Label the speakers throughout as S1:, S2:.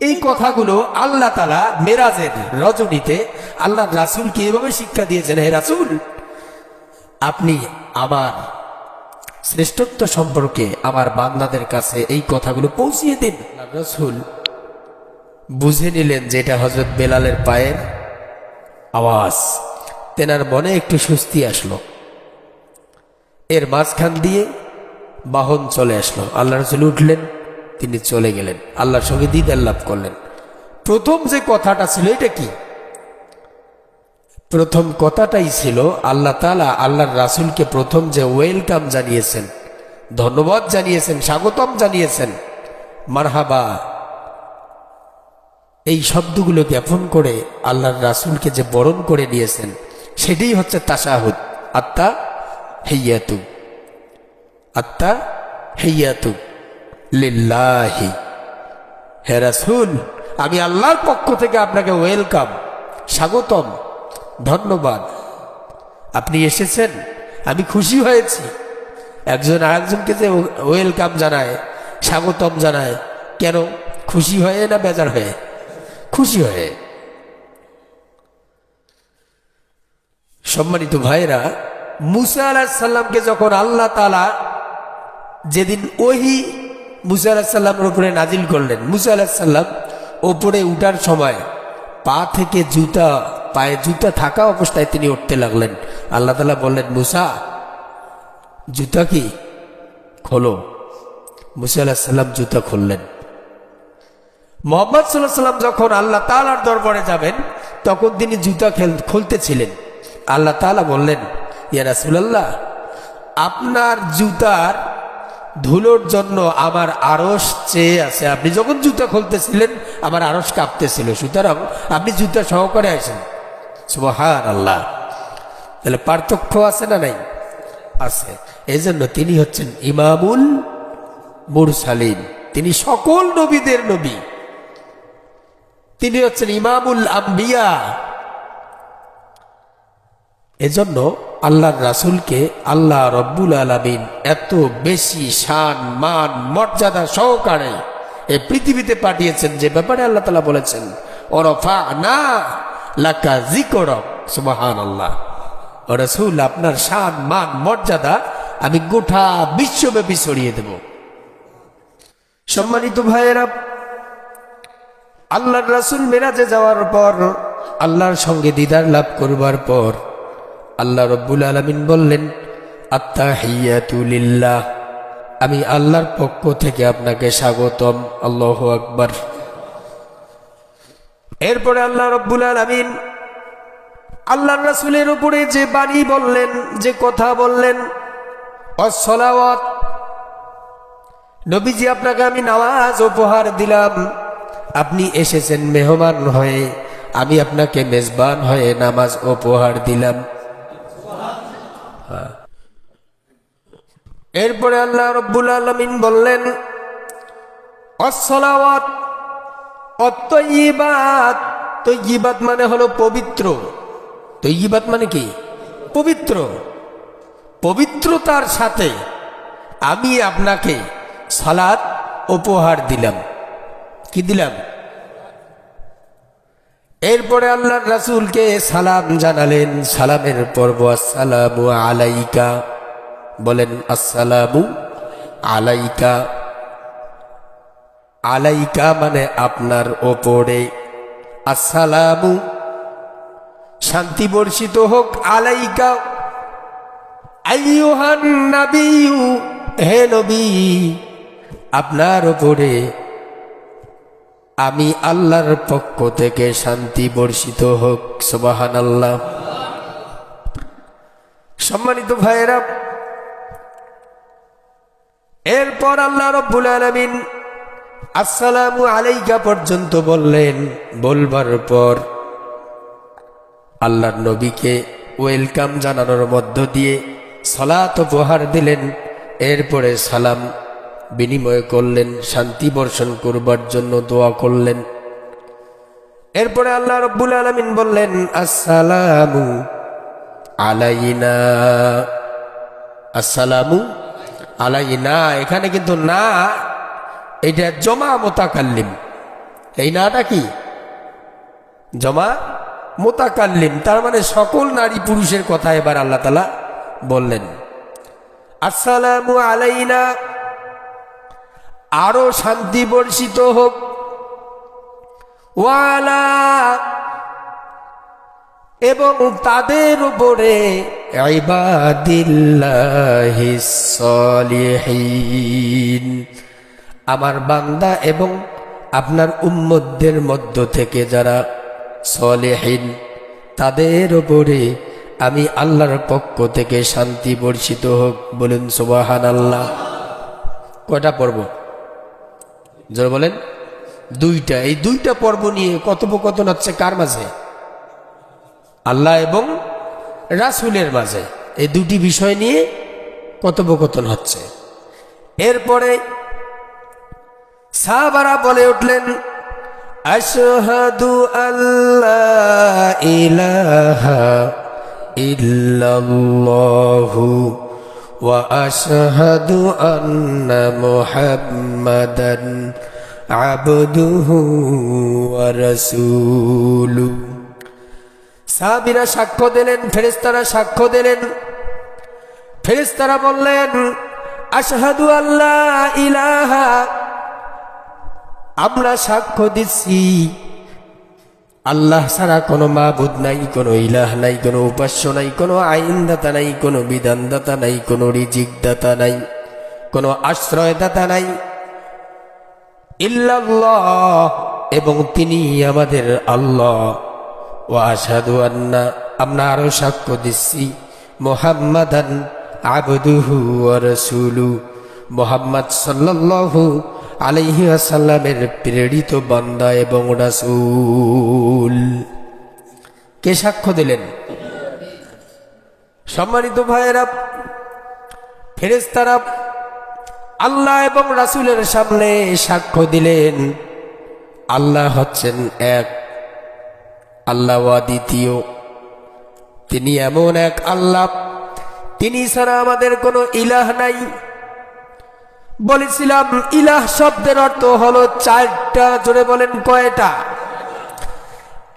S1: এই কথাগুলো আল্লাহ তালা মেরাজের রজনীতে আল্লাহ রাসুলকে এভাবে শিক্ষা দিয়েছেন, হে রাসুল, আপনি আমার শ্রেষ্ঠত্ব সম্পর্কে আমার বান্দাদের কাছে এই কথাগুলো পৌঁছিয়ে দিন। রসুল বুঝে নিলেন যে এটা হজরত বেলালের পায়ের আওয়াজ। তেনার মনে একটু স্বস্তি আসলো। এর মাঝখান দিয়ে বাহন চলে আসলো। আল্লাহ রসুল উঠলেন। তিনি চলে গেলেন। আল্লাহর সঙ্গে দিদার লাভ করলেন। প্রথম যে কথাটা ছিল, এটা কি? প্রথম কথাটাই ছিল, আল্লাহ তালা আল্লাহর রাসুলকে প্রথম যে ওয়েলকাম জানিয়েছেন, ধন্যবাদ জানিয়েছেন, স্বাগতম জানিয়েছেন, মারহাবা, এই শব্দগুলো জ্ঞাপন করে আল্লাহর রাসুলকে যে বরণ করে নিয়েছেন, সেটাই হচ্ছে তাসাহুদ আত্মা হেইয়াতু। আত্মা হেইয়াতু। লিল্লাহি। হে রাসুল, আমি আল্লাহর পক্ষ থেকে আপনাকে ওয়েলকাম, স্বাগতম, ধন্যবাদ। আপনি এসেছেন, আমি খুশি হয়েছি। একজন আরেকজনকে যে ওয়েলকাম জানায়, স্বাগতম জানায়, কেন খুশি হয়ে না বেজার হয়ে? খুশি হয়ে। সম্মানিত ভাইরা, মুসা আলাহিসাল্লামকে যখন আল্লাহ তালা যেদিন ওহি মুসা আলাহিসাল্লামের ওপরে নাজিল করলেন। মুসা আলাহিসাল্লাম ওপরে উঠার সময় পা থেকে জুতা, পায়ে জুতা থাকা অবস্থায় তিনি উঠতে লাগলেন। আল্লাহ তালা বললেন, মুসা, জুতা কি? খোলো। মুসা আলাহিসাল্লাম জুতা খুললেন। মোহাম্মদ সাল্লাহ সাল্লাম যখন আল্লাহ তালার দরবারে যাবেন, তখন তিনি জুতা খেল, খুলতেছিলেন। আল্লাহ তালা বললেন, ইয়া রাসুলাল্লাহ, আপনার জুতার ধুলোর জন্য আমার আড়স চেয়ে আছে। আপনি যখন জুতা খুলতেছিলেন, আমার আড়স কাঁপতেছিল। সুতরাং আপনি জুতা সহকারে আসেন। সুবহান আল্লাহ তাহলে পার্থক্য আছে না নাই? আছে। এই জন্য তিনি হচ্ছেন ইমামুল মুরসালিন। তিনি সকল নবীদের নবী। তিনি হচ্ছেন ইমামুল আম্বিয়া। এজন্য আল্লাহর রাসুলকে আল্লাহ রব্বুল আলমিন এত বেশি শান, মান, মর্যাদা সহকারে এ পৃথিবীতে পাঠিয়েছেন, যে ব্যাপারে আল্লাহ তালা বলেছেন ওরফা না লাকা জিকরক সুবাহান আল্লাহ ও রসুল, আপনার শান, মান, মর্যাদা আমি গোটা বিশ্বব্যাপী ছড়িয়ে দেব। সম্মানিত ভাইয়েরা, আল্লাহর রাসুল মেরাজে যাওয়ার পর, আল্লাহর সঙ্গে দিদার লাভ করবার পর আল্লাহ রব্বুল আলমিন বললেন আত্মা হিয়াতুলিল্লাহ আমি আল্লাহর পক্ষ থেকে আপনাকে স্বাগতম। আল্লাহ আকবার। এরপরে আল্লাহ রব্বুল আলমিন আল্লাহ রাসুলের উপরে যে বাণী বললেন, যে কথা বললেন অসলাওয়াত নবীজি, আপনাকে আমি নামাজ উপহার দিলাম। আপনি এসেছেন মেহমান হয়ে। আমি আপনাকে মেজবান হয়ে নামাজ উপহার দিলাম। এরপরে আল্লাহ রব্বুল আলমিন বললেন অসলাওয়াত মানে হলো পবিত্র। তৈবাত মানে কি? পবিত্র। পবিত্রতার সাথে আমি আপনাকে সালাদ উপহার দিলাম। কি দিলাম? এরপরে আল্লাহর রাসুলকে সালাম জানালেন, সালামের পর্ব, আসসালামু আলাইকা। বলেন, আসসালামু আলাইকা। আলাইকা মানে আপনার ওপরে। আসসালামু শান্তি বর্ষিত হোক আলাইকা। আইয়ুহান নাবিয়ু হে নবী, আপনার ওপরে আমি আল্লাহর পক্ষ থেকে শান্তি বর্ষিত হোক সুবাহান আল্লাহ সম্মানিত ভাইয়েরা, এরপর আল্লাহ রব্বুল আলমিন আসসালামু আলাইকা পর্যন্ত বললেন, বলবার পর আল্লাহর নবীকে ওয়েলকাম জানানোর মধ্য দিয়ে সলাত উপহার দিলেন। এরপরে সালাম বিনিময় করলেন, শান্তি বর্ষণ করবার জন্য দোয়া করলেন। এরপরে আল্লাহ রব্বুল আলমিন বললেন, আসসালামু আলাইনা। আসসালামু আলাইনা। এখানে কিন্তু না, এটা জমা মোতাকাল্লিম এই নাটা কি? জমা মোতাকাল্লিম তার মানে সকল নারী পুরুষের কথা এবার আল্লাহ তালা বললেন। আসসালামু আলাইনা। আরও শান্তি বর্ষিত হোক। ওয়ালা এবং তাদের উপরে আমার বান্দা এবং আপনার উম্মতদের মধ্য থেকে যারা সলেহীন, তাদের ওপরে আমি আল্লাহর পক্ষ থেকে শান্তি বর্ষিত হোক বলুন সুবাহান আল্লাহ কটা পর্ব জোর বলেন। দুইটা, এই দুইটা পর্ব নিয়ে কথোপকথন হচ্ছে কার মাঝে? আল্লাহ এবং রাসুলের মাঝে। এই দুটি বিষয় নিয়ে কথোপকথন হচ্ছে। এরপরে সাহাবারা বলে উঠলেন, আশহাদু আল্লাহ ইলাহা ইল্লাল্লাহু। আশহাদু আন্না মুহাম্মাদান আবদুহু ওয়া রাসূলুহু সাক্ষ্য দিলেন, ফেরেশতারা সাক্ষ্য দিলেন। ফেরেশতারা বললেন, আশহাদু আল্লাহ ইলাহা, আমরা সাক্ষ্য দিচ্ছি আল্লাহ ছাড়া কোনো মাবুদ নাই, কোনো ইলাহ নাই, কোনো উপাস্য নাই, কোনো আইনদাতা নাই, কোনো বিধানদাতা নাই, কোনো রিজিকদাতা নাই, কোনো আশ্রয়দাতা নাই ইল্লাল্লাহ। এবং তিনি আমাদের আল্লাহ। ও আসাদু আন্না, আমরা আরও সাক্ষ্য দিচ্ছি। মোহাম্মদান আবদুহু রসুলু। মোহাম্মদ সাল্লাল্লাহু আলাইহি আসাল্লামের প্রেরিত বান্দা এবং রাসূল। কে সাক্ষ্য দিলেন? সম্মানিত ভাইয়েরা, ফেরেশতারা, আল্লাহ এবং রাসুলের সামনে সাক্ষ্য দিলেন, আল্লাহ হচ্ছেন এক, আল্লাহ দ্বিতীয়। তিনি এমন এক আল্লাহ, তিনি ছাড়া আমাদের কোনো ইলাহ নাই। বলেছিলাম, ইলাহ শব্দের অর্থ হলো চারটা, জোরে বলেন কয়টা?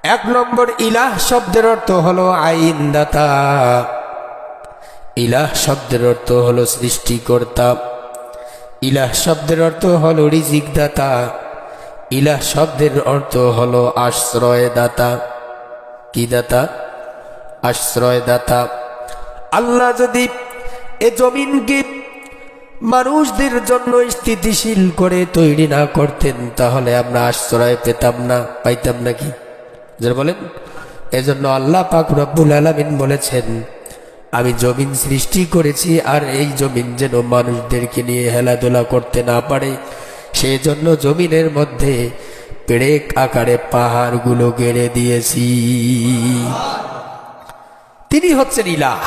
S1: এক নম্বর, ইলাহ শব্দের অর্থ হলো আইনদাতা। ইলাহ শব্দের অর্থ হলো সৃষ্টিকর্তা। ইলাহ শব্দের অর্থ হলো রিজিকদাতা। ইলাহ শব্দের অর্থ হলো আশ্রয়দাতা। কি দাতা? আশ্রয়দাতা। আল্লাহ যদি এ জমিনকে মানুষদের জন্য স্থিতিশীল করে তৈরি না করতেন, তাহলে আমরা আশ্রয় পেতাম না, পাইতাম নাকি যারা বলেন। এজন্য আল্লাহ পাক রব্বুল আলমিন বলেছেন, আমি জমিন সৃষ্টি করেছি আর এই জমিন যেন মানুষদেরকে নিয়ে হেলাধুলা করতে না পারে। সেই জন্য জমিনের মধ্যে পেড়েক আকারে পাহাড়গুলো গেড়ে দিয়েছি। তিনি হচ্ছেন ইলাহ,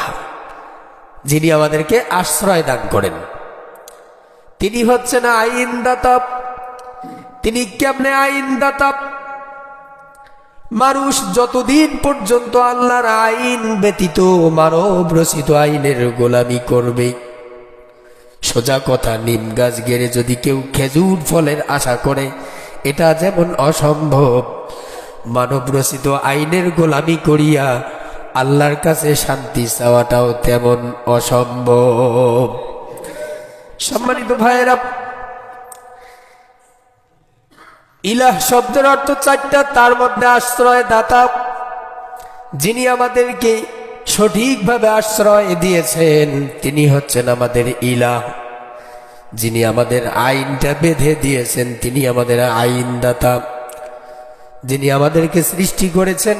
S1: যিনি আমাদেরকে আশ্রয় দান করেন। তিনি হচ্ছেন আইনদাতা। তিনি কেমনে আইনদাতা? মানুষ যতদিন পর্যন্ত আল্লাহর আইন ব্যতীত মানব রচিত আইনের গোলামি করবে, সোজা কথা, নিম গাছ গেড়ে যদি কেউ খেজুর ফলের আশা করে, এটা যেমন অসম্ভব। মানব রচিত আইনের গোলামি করিয়া আল্লাহর কাছে শান্তি চাওয়াটাও তেমন অসম্ভব। সম্মানিত ভাইয়েরা, ইলাহ শব্দের অর্থ চারটা, তার মধ্যে আশ্রয় দাতা, যিনি আমাদেরকে সঠিকভাবে আশ্রয় দিয়েছেন, তিনি হচ্ছেন আমাদের ইলাহ। যিনি আমাদের আইনটা বেঁধে দিয়েছেন, তিনি আমাদের আইনদাতা। যিনি আমাদেরকে সৃষ্টি করেছেন,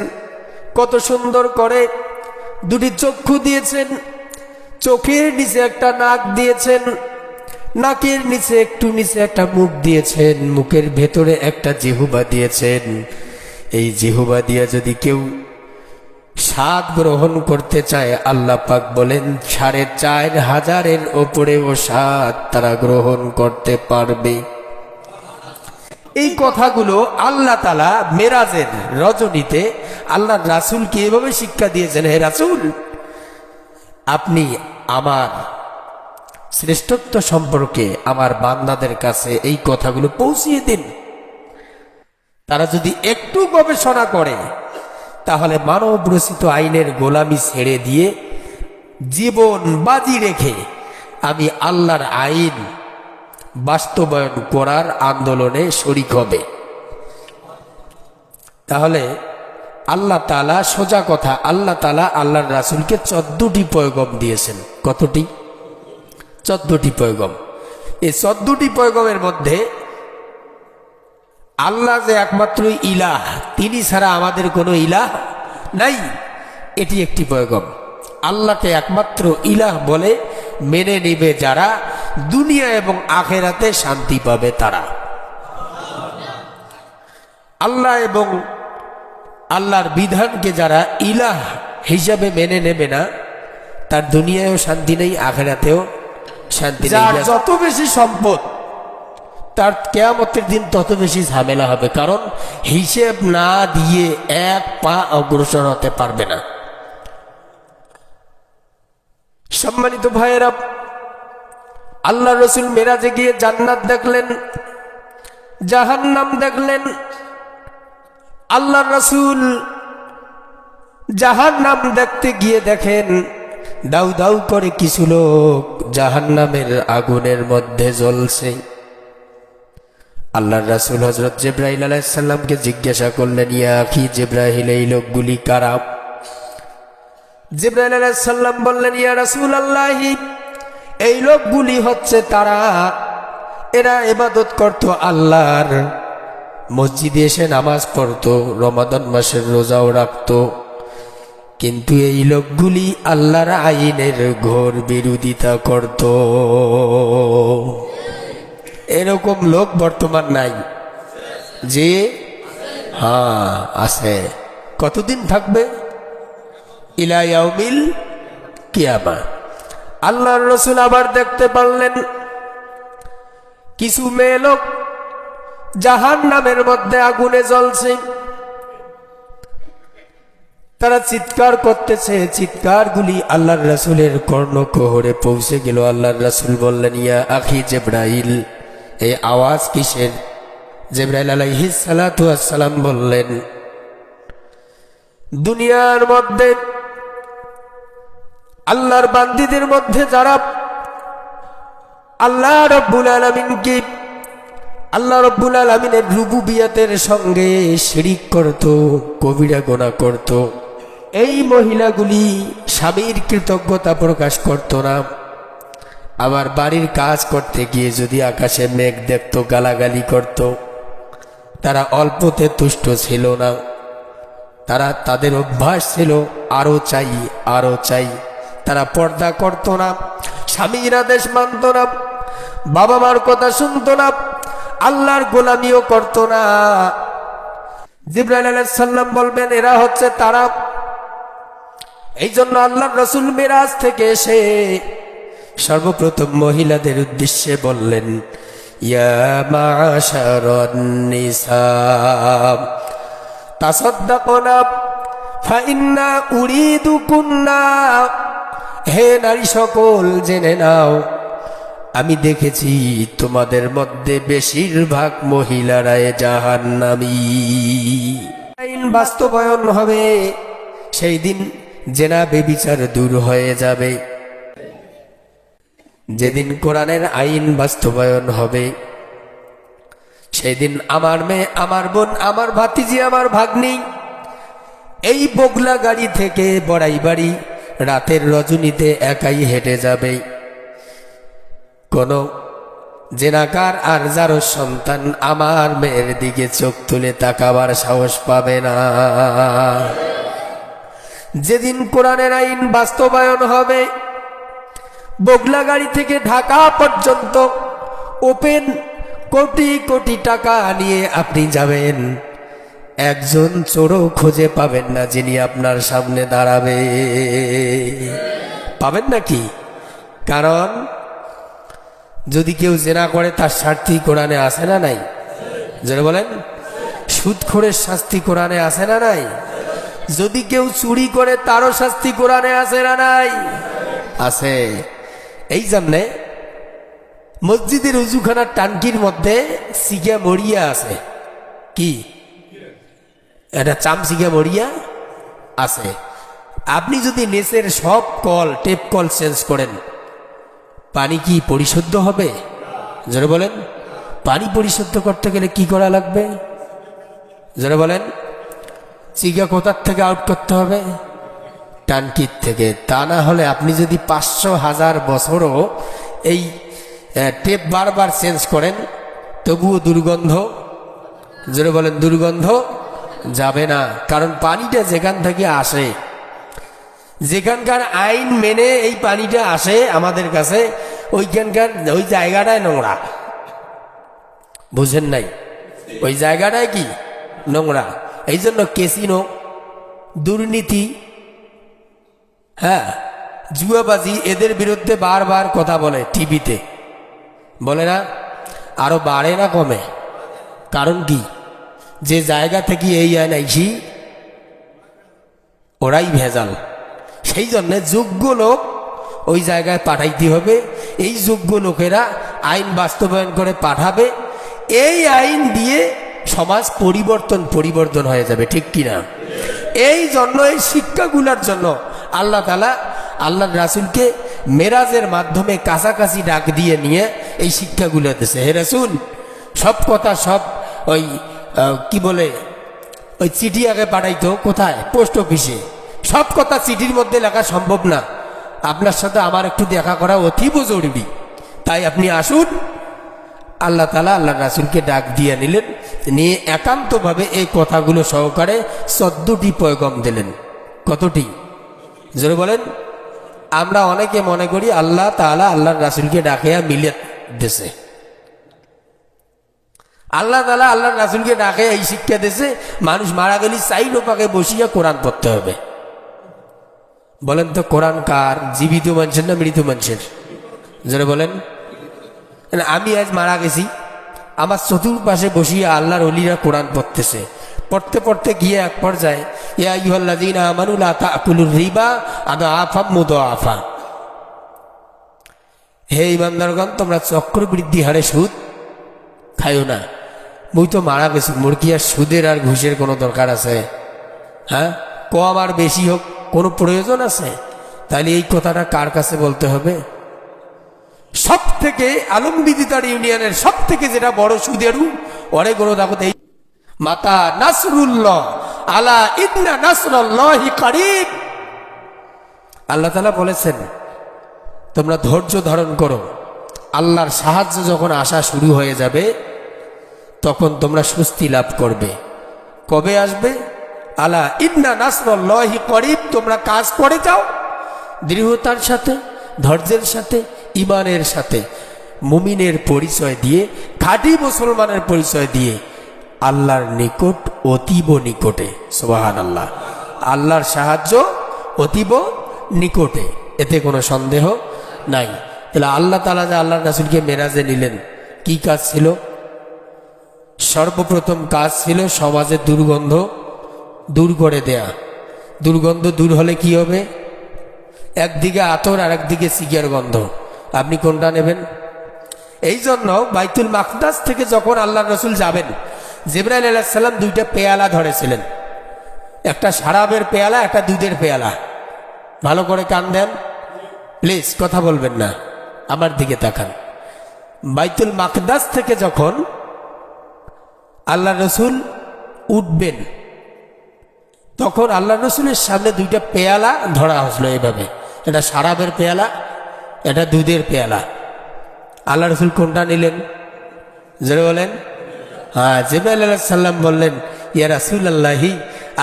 S1: কত সুন্দর করে দুটি চক্ষু দিয়েছেন, চোখের নিচে একটা নাক দিয়েছেন নাকের নিচে একটু নিচে একটা মুখ দিয়েছেন, মুখের ভেতরে একটা জেহুবা দিয়েছেন। এই জেহুবা দিয়ে যদি কেউ স্বাদ গ্রহণ করতে চায়, আল্লাহ পাক বলেন, সাড়ে চার হাজারের ওপরেও স্বাদ তারা গ্রহণ করতে পারবে। এই কথাগুলো আল্লাহ তালা মেরাজের রজনীতে আল্লাহ রাসুলকে এভাবে শিক্ষা দিয়েছেন, হে রাসুল, আপনি আমার শ্রেষ্ঠত্ব সম্পর্কে আমার বান্দাদের কাছে এই কথাগুলো পৌঁছিয়ে দিন। তারা যদি একটু গবেষণা করে, তাহলে মানব রচিত আইনের গোলামি ছেড়ে দিয়ে জীবন বাজি রেখে আমি আল্লাহর আইন বাস্তবায়ন করার আন্দোলনে শরিক হবে। তাহলে আল্লাহ তালা সোজা কথা, আল্লাহ তালা আল্লাহর রাসুলকে চোদ্দটি পয়গম দিয়েছেন। কতটি? চোদ্দটি পয়গম। এই চোদ্দটি পয়গমের মধ্যে আল্লাহ যে একমাত্র ইলাহ, তিনি ছাড়া আমাদের কোনো ইলাহ নাই। এটি একটি পয়গম। আল্লাহকে একমাত্র ইলাহ বলে মেনে নেবে যারা, দুনিয়া এবং আখেরাতে শান্তি পাবে তারা। আল্লাহ এবং আল্লাহর বিধানকে যারা ইলাহ হিসাবে মেনে নেবে না, তার দুনিয়ায়ও শান্তি নেই, আখেরাতেও শান্তি
S2: যার যত বেশি সম্পদ
S1: তার কেয়ামতের দিন তত বেশি ঝামেলা হবে কারণ হিসেব না দিয়ে এক পা অগ্রসর হতে পারবে না। সম্মানিত ভাইয়েরা আল্লাহ রসুল মেরাজে গিয়ে জান্নাত দেখলেন জাহান্নাম দেখলেন আল্লাহ রসুল জাহান্নাম দেখতে গিয়ে দেখেন দাউ দাউ করে কিছু লোক জাহান্নামের আগুনের মধ্যে জ্বলছে। আল্লাহ রাসুল হজরত জেব্রাহিল আলাইসাল্লামকে জিজ্ঞাসা করলেন, ইয়া কি জেব্রাহিল এই লোকগুলি কারা? জেব্রাহিল আলাইসাল্লাম বললেন, ইয়া রাসুল আল্লাহি এই লোকগুলি হচ্ছে তারা। এরা এবাদত করত আল্লাহর। মসজিদে এসে নামাজ পড়তো, রমাদান মাসের রোজাও রাখতো। কিন্তু এই লোকগুলি আল্লাহর আইনের ঘোর বিরোধিতা করত। এরকম লোক বর্তমান নাই। যে হ্যাঁ আছে। কতদিন থাকবে? ইলাইয়াউমিল কিয়ামা। আল্লাহর রসুল আবার দেখতে পারলেন, কিছু মেয়ে লোক জাহান নামের মধ্যে আগুনে জ্বলছে। তারা চিৎকার করতেছে, চিৎকারগুলি আল্লাহর রাসুলের কর্ণকোহরে পৌঁছে গেল। আল্লাহর রাসুল বললেন, ইয়া আখি জেব্রাইল। এই আওয়াজ কিসের? জেব্রাইল আলাইহি সালাম বললেন, দুনিয়ার মধ্যে, আল্লাহর বান্দিদের মধ্যে যারা আল্লাহ রব্বুল আলমিনকে আল্লাহ রব্বুল আলমিনের রুবুবিয়াতের সঙ্গে শিরিক করত, কবিরা গোনা করত এই মহিলাগুলি স্বামীর কৃতজ্ঞতা প্রকাশ করত না। আবার বাড়ির কাজ করতে গিয়ে যদি আকাশে মেঘ দেখত, গালাগালি করত, তারা অল্পতে তুষ্ট ছিল না। তারা তাদের অভ্যাস ছিল, আরও চাই আরও চাই। তারা পর্দা করত না, স্বামীর আদেশ মানত না বাবা মার কথা শুনত না, আল্লাহর গোলামিও করত না। জিব্রাইল সাল্লাম বলবেন, এরা হচ্ছে তারা এই জন্য আল্লাহ রসুল মিরাজ থেকে এসে সর্বপ্রথম মহিলাদের উদ্দেশ্যে বললেন হে নারী সকল, জেনে নাও, আমি দেখেছি তোমাদের মধ্যে বেশিরভাগ মহিলারায় জাহান্নামী। আইন বাস্তবায়ন হবে সেই দিন জেনা বেবিচার দূর হয়ে যাবে। যেদিন কোরআনের আইন বাস্তবায়ন হবে, সেদিন আমার মেয়ে, আমার বোন, আমার ভাতিজি, আমার ভাগ্নি এই বগলা গাড়ি থেকে বড়াই বাড়ি রাতের রজনীতে একাই হেঁটে যাবে। কোনো জেনাকার আর যারো সন্তান আমার মেয়ের দিকে চোখ তুলে তাকাবার সাহস পাবে না। যেদিন কোরআনের আইন বাস্তবায়ন হবে, বগলা গাড়ি থেকে ঢাকা পর্যন্ত ওপেন কোটি কোটি টাকা নিয়ে আপনি যাবেন। একজন চোরও খুঁজে পাবেন না যিনি আপনার সামনে দাঁড়াবে। পাবেন নাকি? কারণ যদি কেউ জেনা করে, তার স্বার্থী কোরআনে আসে না নাই? যেন বলেন? সুদখোরের শাস্তি কোরআনে আসে না নাই? যদি কেউ চুরি করে, তারও শাস্তি কোরআনে আসে না নাই? আছে। এই জন্যে মসজিদের উজুখানার টানকির মধ্যে সিগা মরিয়া আছে। কি? এটা চামচিকা মরিয়া আছে। আপনি যদি নেসের সব কল, টেপ কল চেঞ্জ করেন, পানি কি পরিশুদ্ধ হবে? যারা বলেন। পানি পরিশুদ্ধ করতে গেলে কি করা লাগবে? যারা বলেন। চিকা কোথার থেকে আউট করতে হবে? টানকির থেকে। তা না হলে আপনি যদি পাঁচশো হাজার বছরও এই টেপ বারবার চেঞ্জ করেন, তবুও দুর্গন্ধ যারা বলেন দুর্গন্ধ যাবে না। কারণ পানিটা যেখান থেকে আসে, যেখানকার আইন মেনে এই পানিটা আসে আমাদের কাছে, ওইখানকার, ওই জায়গাটায় নোংরা। বুঝেন নাই? ওই জায়গাটায় কি? নোংরা। এই জন্য কেসিনো দুর্নীতি হ্যাঁ জুয়াবাজি এদের বিরুদ্ধে বারবার কথা বলে টিভিতে। বলে না, আরও বাড়ে না কমে। কারণ কি? যে জায়গা থেকে এই আইন আইছি, ওরাই ভেজাল। সেই জন্যে যোগ্য লোক ওই জায়গায় পাঠাইতে হবে। এই যোগ্য লোকেরা আইন বাস্তবায়ন করে পাঠাবে। এই আইন দিয়ে সমাজ পরিবর্তন পরিবর্তন হয়ে যাবে, ঠিক কিনা? এই জন্য, এই শিক্ষাগুলার জন্য আল্লাহ তালা আল্লাহ রাসুলকে মেরাজের মাধ্যমে কাছাকাছি ডাক দিয়ে নিয়ে এই শিক্ষাগুলো দিছে হে রাসুল, সব কথা সব ওই কি বলে, ওই চিঠি আগে পাঠাইতো, কোথায়? পোস্ট অফিসে। সব কথা চিঠির মধ্যে লেখা সম্ভব না। আপনার সাথে আমার একটু দেখা করা অতীব জরুরি। তাই আপনি আসুন আল্লাহ তালা আল্লাহ রাসুলকে ডাক দিয়ে নিলেন। নিয়ে একান্তভাবে এই কথাগুলো সহকারে চোদ্দটি পয়গম দিলেন। কতটি? জোরে বলেন। আমরা অনেকে মনে করি আল্লাহ তালা আল্লাহ রাসুলকে ডাকিয়া মিলে দেশে আল্লাহ তালা আল্লাহ রাসুলকে ডাকে এই শিক্ষা দেশে মানুষ মারা গেলে চাই লোপাকে বসিয়া কোরআন পড়তে হবে। বলেন তো কোরআন কার? জীবিত মানুষের না মৃত মানুষের? যারা বলেন। আমি আজ মারা গেছি। আমার চতুর্পাশে বসিয়ে আল্লাহর অলিরা কোরআন পড়তেছে। পড়তে পড়তে গিয়ে এক পর্যায়ে আমানুল রিবা আফা আফা হে ইমানদারগণ, তোমরা চক্রবৃদ্ধি হারে সুদ খাইও না। মুই তো মারা গেছি মোর কি আর সুদের আর ঘুষের কোনো দরকার আছে। হ্যাঁ? কম আর বেশি হোক, কোনো প্রয়োজন আছে? তাহলে এই কথাটা কার কাছে বলতে হবে? সব থেকে আলমবিদিতার ইউনিয়নের সব থেকে যেটা বড় সুদেরু অনেক বড় দেখো এই মাতা নাসরুল্লাহ, আলা ইদনা নাসরুল্লাহি কারিব আল্লাহ তালা বলেছেন, তোমরা ধৈর্য ধারণ করো। আল্লাহর সাহায্য যখন আসা শুরু হয়ে যাবে, তখন তোমরা স্বস্তি লাভ করবে। কবে আসবে? আলা ইন্না নাসরুল্লাহি করিব তোমরা কাজ করে যাও। দৃঢ়তার সাথে, ধৈর্যের সাথে ইমানের সাথে, মুমিনের পরিচয় দিয়ে, খাঁটি মুসলমানের পরিচয় দিয়ে আল্লাহর নিকট, অতীব নিকটে সোবাহান আল্লাহ আল্লাহর সাহায্য অতীব নিকটে, এতে কোনো সন্দেহ নাই। তাহলে আল্লাহ তালা যে আল্লাহ রাসুলকে মেরাজে নিলেন, কি কাজ ছিল? সর্বপ্রথম কাজ ছিল সমাজের দুর্গন্ধ দূর করে দেয়া। দুর্গন্ধ দূর হলে কি হবে? একদিকে আতর আর একদিকে সিগার গন্ধ। আপনি কোনটা নেবেন? এই জন্য বাইতুল মাকদাস থেকে যখন আল্লাহ রসুল যাবেন, জিব্রাইল আলাহিসাল্লাম দুইটা পেয়ালা ধরেছিলেন। একটা সারাবের পেয়ালা, একটা দুধের পেয়ালা। ভালো করে কান দেন। প্লিজ, কথা বলবেন না। আমার দিকে তাকান। বাইতুল মাকদাস থেকে যখন আল্লাহ রসুল উঠবেন, তখন আল্লাহ রসুলের সামনে দুইটা পেয়ালা ধরা হসলো এইভাবে। এটা সারাবের পেয়ালা এটা দুধের পেয়ালা। আল্লাহ রসুল কোনটা নিলেন? জোরে বলেন। হ্যাঁ জেবাইল সাল্লাম বললেন, ইয়া রাসুল আল্লাহি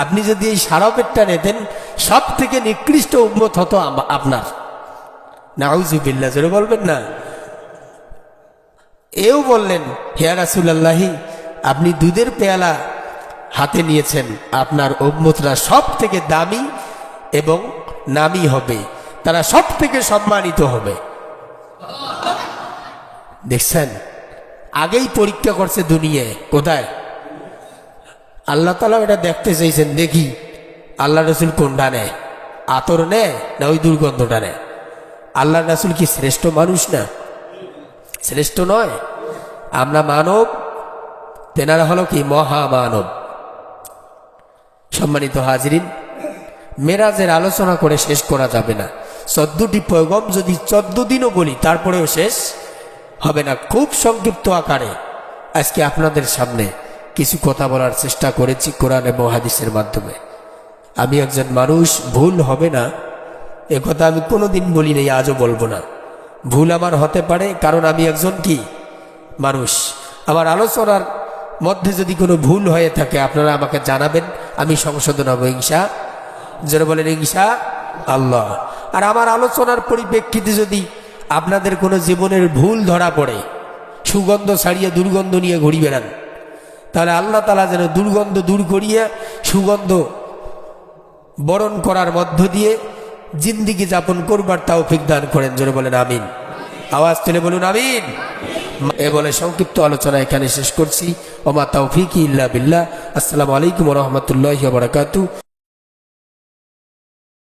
S1: আপনি যদি এই সারাবেরটা নিতেন সব থেকে নিকৃষ্ট উন্মত হতো আপনার। নাউজুবিল্লা জোরে বলবেন না? এও বললেন হিয়া রাসুল আল্লাহি আপনি দুধের পেয়ালা হাতে নিয়েছেন, আপনার উম্মতরা সব থেকে দামি এবং নামি হবে। তারা সব থেকে সম্মানিত হবে। দেখছেন? আগেই পরীক্ষা করছে দুনিয়ায়। কোথায়? আল্লাহ তালা এটা দেখতে চাইছেন, দেখি আল্লাহ রসুল কোনটা নেয়? আতর নেয় না ওই দুর্গন্ধটা নেয়? আল্লাহ রসুল কি শ্রেষ্ঠ মানুষ না? শ্রেষ্ঠ নয়। আমরা মানব, তেনারা হলো কি মহামানব। সম্মানিত হাজরিন, মেরাজের আলোচনা করে শেষ করা যাবে না। চোদ্দটি পয়গম যদি চোদ্দ দিনও বলি, তারপরেও শেষ হবে না। খুব সংক্ষিপ্ত আকারে। আজকে আপনাদের সামনে কিছু কথা বলার চেষ্টা করেছি কোরআন এবং হাদিসের মাধ্যমে। আমি একজন মানুষ, ভুল হবে না। এ কথা আমি কোনোদিন বলি নাই, আজও বলব না। ভুল আমার হতে পারে, কারণ আমি একজন কি? মানুষ। আমার আলোচনার মধ্যে যদি কোনো ভুল হয়ে থাকে, আপনারা আমাকে জানাবেন। আমি সংশোধন হব ইংসা যারা বলেন ইংসা আল্লাহ। আর আমার আলোচনার পরিপ্রেক্ষিতে যদি আপনাদের কোনো জীবনের ভুল ধরা পড়ে, সুগন্ধ ছাড়িয়ে দুর্গন্ধ নিয়ে ঘুরি বেড়ান, তাহলে আল্লাহ তালা যেন দুর্গন্ধ দূর করিয়ে, সুগন্ধ বরণ করার মধ্য দিয়ে জিন্দিগি যাপন করবার তাও দান করেন। জোরে বলেন আমিন। আওয়াজ তুলে বলুন আমিন। এ বলে সংক্ষিপ্ত আলোচনা এখানে শেষ করছি। ওমা তৌফিক ইল্লা বিল্লাহ। আসসালামু আলাইকুম রহমতুল্লাহ বারাকাতু